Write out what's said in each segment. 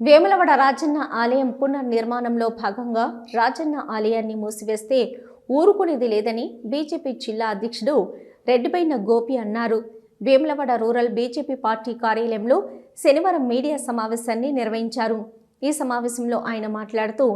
వేములవాడ రాజన్న ఆలయం పునర్నిర్మాణంలో భాగంగా రాజన్న ఆలయాన్ని మూసివేస్తే ఊరుకునేది లేదని బీజేపీ జిల్లా అధ్యక్షుడు రెడ్డిపైన గోపి అన్నారు. వేములవాడ రూరల్ బీజేపీ పార్టీ కార్యాలయంలో శనివారం మీడియా సమావేశాన్ని నిర్వహించారు. ఈ సమావేశంలో ఆయన మాట్లాడుతూ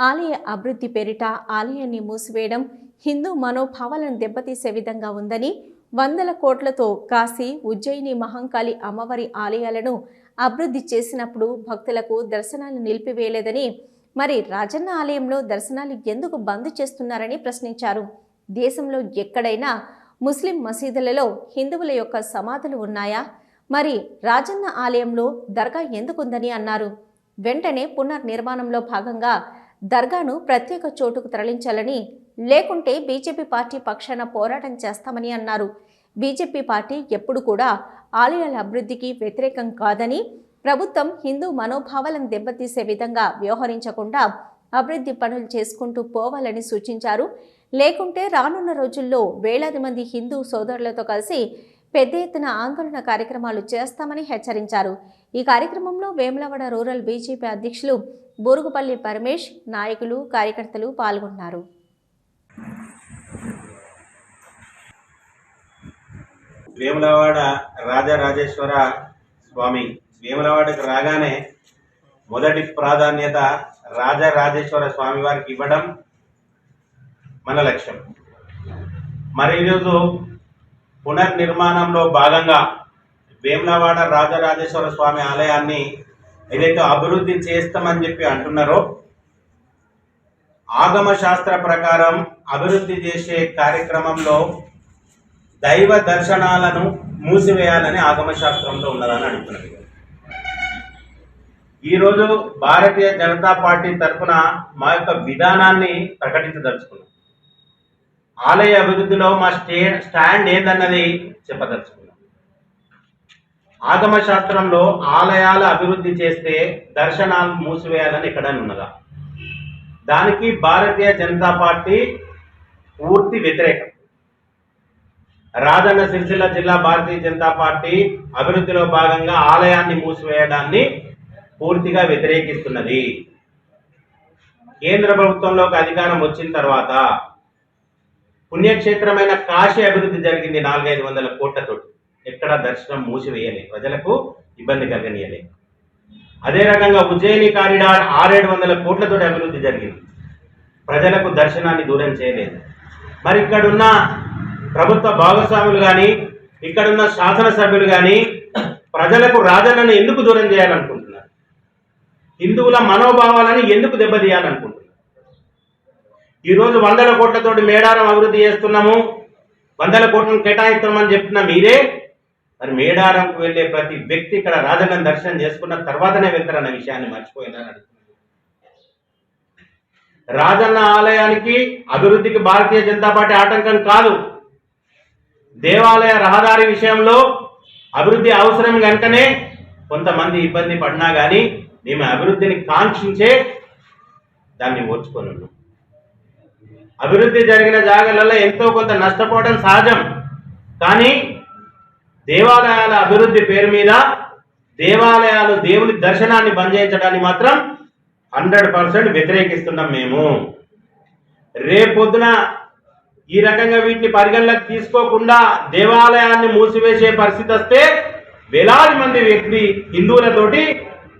ఆలయ అభివృద్ధి పేరిట ఆలయాన్ని మూసివేయడం హిందూ మనోభావాలను దెబ్బతీసే విధంగా ఉందని వందల కోట్లతో కాశీ ఉజ్జయిని మహంకాళి అమ్మవారి ఆలయాలను అభివృద్ధి చేసినప్పుడు భక్తులకు దర్శనాలు నిలిపివేయలేదని మరి రాజన్న ఆలయంలో దర్శనాలు ఎందుకు బంద్ చేస్తున్నారని ప్రశ్నించారు. దేశంలో ఎక్కడైనా ముస్లిం మసీదులలో హిందువుల యొక్క సమాధులు ఉన్నాయా? మరి రాజన్న ఆలయంలో దర్గా ఎందుకుందని అన్నారు. వెంటనే పునర్నిర్మాణంలో భాగంగా దర్గాను ప్రత్యేక చోటుకు తరలించాలని లేకుంటే బీజేపీ పార్టీ పక్షాన పోరాటం చేస్తామని అన్నారు. బీజేపీ పార్టీ ఎప్పుడు కూడా ఆలయాల అభివృద్ధికి వ్యతిరేకం కాదని ప్రభుత్వం హిందూ మనోభావాలను దెబ్బతీసే విధంగా వ్యవహరించకుండా అభివృద్ధి పనులు చేసుకుంటూ పోవాలని సూచించారు. లేకుంటే రానున్న రోజుల్లో వేలాది మంది హిందూ సోదరులతో కలిసి పెద్ద ఎత్తున ఆందోళన కార్యక్రమాలు చేస్తామని హెచ్చరించారు. ఈ కార్యక్రమంలో వేములవాడ రూరల్ బీజేపీ అధ్యక్షులు బూరుగుపల్లి పరమేష్ నాయకులు కార్యకర్తలు పాల్గొన్నారు. వేములవాడ రాజరాజేశ్వర స్వామి. వేములవాడకు రాగానే మొదటి ప్రాధాన్యత రాజరాజేశ్వర స్వామి వారికి ఇవ్వడం మన లక్ష్యం. మరి ఈరోజు పునర్నిర్మాణంలో భాగంగా వేములవాడ రాజరాజేశ్వర స్వామి ఆలయాన్ని ఏదైతే అభివృద్ధి చేస్తామని చెప్పి అంటున్నారో ఆగమ శాస్త్ర ప్రకారం అభివృద్ధి చేసే కార్యక్రమంలో దైవ దర్శనాలను మూసివేయాలని ఆగమ శాస్త్రంలో ఉన్నదని అడుగుతున్నది ఈరోజు భారతీయ జనతా పార్టీ తరఫున మా యొక్క విధానాన్ని ప్రకటించదలుచుకున్నాం. ఆలయ అభివృద్ధిలో మా స్టే స్టాండ్ ఏందన్నది చెప్పదలుచుకున్నాం. ఆగమ శాస్త్రంలో ఆలయాల అభివృద్ధి చేస్తే దర్శనాలు మూసివేయాలని ఎక్కడైనా ఉన్నదా? దానికి భారతీయ జనతా పార్టీ పూర్తి వ్యతిరేకం. రాజన్న సిరిసిల్ల జిల్లా భారతీయ జనతా పార్టీ అభివృద్ధిలో భాగంగా ఆలయాన్ని మూసివేయడాన్ని పూర్తిగా వ్యతిరేకిస్తున్నది. కేంద్ర ప్రభుత్వంలోకి అధికారం వచ్చిన తర్వాత పుణ్యక్షేత్రమైన కాశీ అభివృద్ధి జరిగింది నాలుగైదు వందల కోట్లతో ఎక్కడ దర్శనం మూసివేయలే. ప్రజలకు ఇబ్బంది కలగనీయలేదు అదే రకంగా ఉజ్జయిని కారిడార్ ఆరేడు వందల కోట్లతో అభివృద్ధి జరిగింది. ప్రజలకు దర్శనాన్ని దూరం చేయలేదు. మరి ఇక్కడున్న ప్రభుత్వ భాగస్వాములు కానీ ఇక్కడున్న శాసనసభ్యులు కానీ ప్రజలకు రాజన్నను ఎందుకు దూరం చేయాలనుకుంటున్నారు? హిందువుల మనోభావాలను ఎందుకు దెబ్బతీయాలనుకుంటున్నారు? ఈరోజు వందల కోట్లతోటి మేడారం అభివృద్ధి చేస్తున్నాము వందల కోట్లను కేటాయిస్తున్నామని చెప్తున్న మీరే మరి మేడారంకు వెళ్ళే ప్రతి వ్యక్తి ఇక్కడ రాజన్నను దర్శనం చేసుకున్న తర్వాతనే వెళ్తారన్న విషయాన్ని మర్చిపోయిందని అడుగుతున్నాను రాజన్న ఆలయానికి అభివృద్ధికి భారతీయ జనతా పార్టీ ఆటంకం కాదు. దేవాలయ రహదారి విషయంలో అభివృద్ధి అవసరం కనుకనే కొంతమంది ఇబ్బంది పడినా కానీ మేము అభివృద్ధిని కాంక్షించే దాన్ని ఓర్చుకొని అభివృద్ధి జరిగిన జాగాలలో ఎంతో కొంత నష్టపోవడం సహజం. కానీ దేవాలయాల అభివృద్ధి పేరు మీద దేవాలయాలు దేవుని దర్శనాన్ని బంద్ చేయించడాన్ని మాత్రం హండ్రెడ్ పర్సెంట్ వ్యతిరేకిస్తున్నాం మేము. రేపొద్దున ఈ రకంగా వీటిని పరిగణలోకి తీసుకోకుండా దేవాలయాన్ని మూసివేసే పరిస్థితి వస్తే వేలాది మంది వ్యక్తి హిందువులతోటి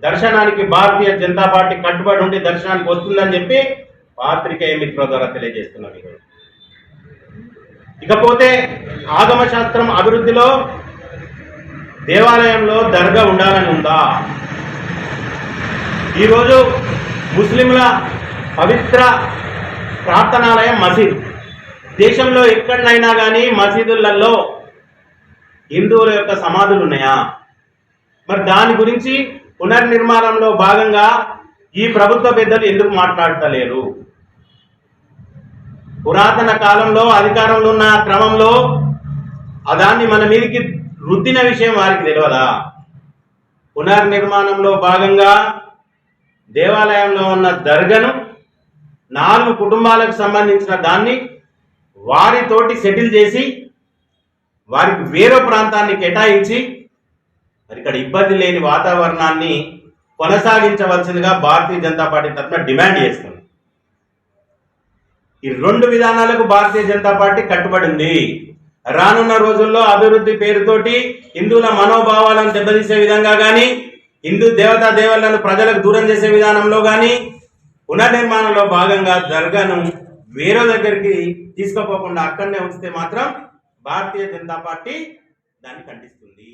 దర్శనానికి భారతీయ జనతా పార్టీ కట్టుబడి ఉండి దర్శనానికి వస్తుందని చెప్పి పాత్రికేయ మిత్రుల ద్వారా తెలియజేస్తున్నాం ఈరోజు. ఇకపోతే ఆగమ శాస్త్రం అభివృద్ధిలో దేవాలయంలో దర్గా ఉండాలని ఉందా? ఈరోజు ముస్లింల పవిత్ర ప్రార్థనాలయం మసీద్. దేశంలో ఎక్కడైనా కానీ మసీదులలో హిందువుల యొక్క సమాధులు ఉన్నాయా మరి దాని గురించి పునర్నిర్మాణంలో భాగంగా ఈ ప్రభుత్వ పెద్దలు ఎందుకు మాట్లాడతలేరు? పురాతన కాలంలో అధికారంలో ఉన్న క్రమంలో ఆ దాన్ని మన మీదకి రుద్దిన విషయం వారికి తెలియదా పునర్నిర్మాణంలో భాగంగా దేవాలయంలో ఉన్న దర్గను నాలుగు కుటుంబాలకు సంబంధించిన దాన్ని వారితోటి సెటిల్ చేసి వారికి వేరే ప్రాంతాన్ని కేటాయించి మరి ఇక్కడ ఇబ్బంది లేని వాతావరణాన్ని కొనసాగించవలసిందిగా భారతీయ జనతా పార్టీ తరఫున డిమాండ్ చేస్తుంది ఈ రెండు విధానాలకు భారతీయ జనతా పార్టీ కట్టుబడి ఉంది. రానున్న రోజుల్లో అభివృద్ధి పేరుతోటి హిందువుల మనోభావాలను దెబ్బతీసే విధంగా కానీ హిందూ దేవతా దేవతలను ప్రజలకు దూరం చేసే విధానంలో కానీ పునర్నిర్మాణంలో భాగంగా దర్గాను వేరే దగ్గరికి తీసుకోపోకుండా అక్కడనే ఉంచితే మాత్రం భారతీయ జనతా పార్టీ దాన్ని ఖండిస్తుంది.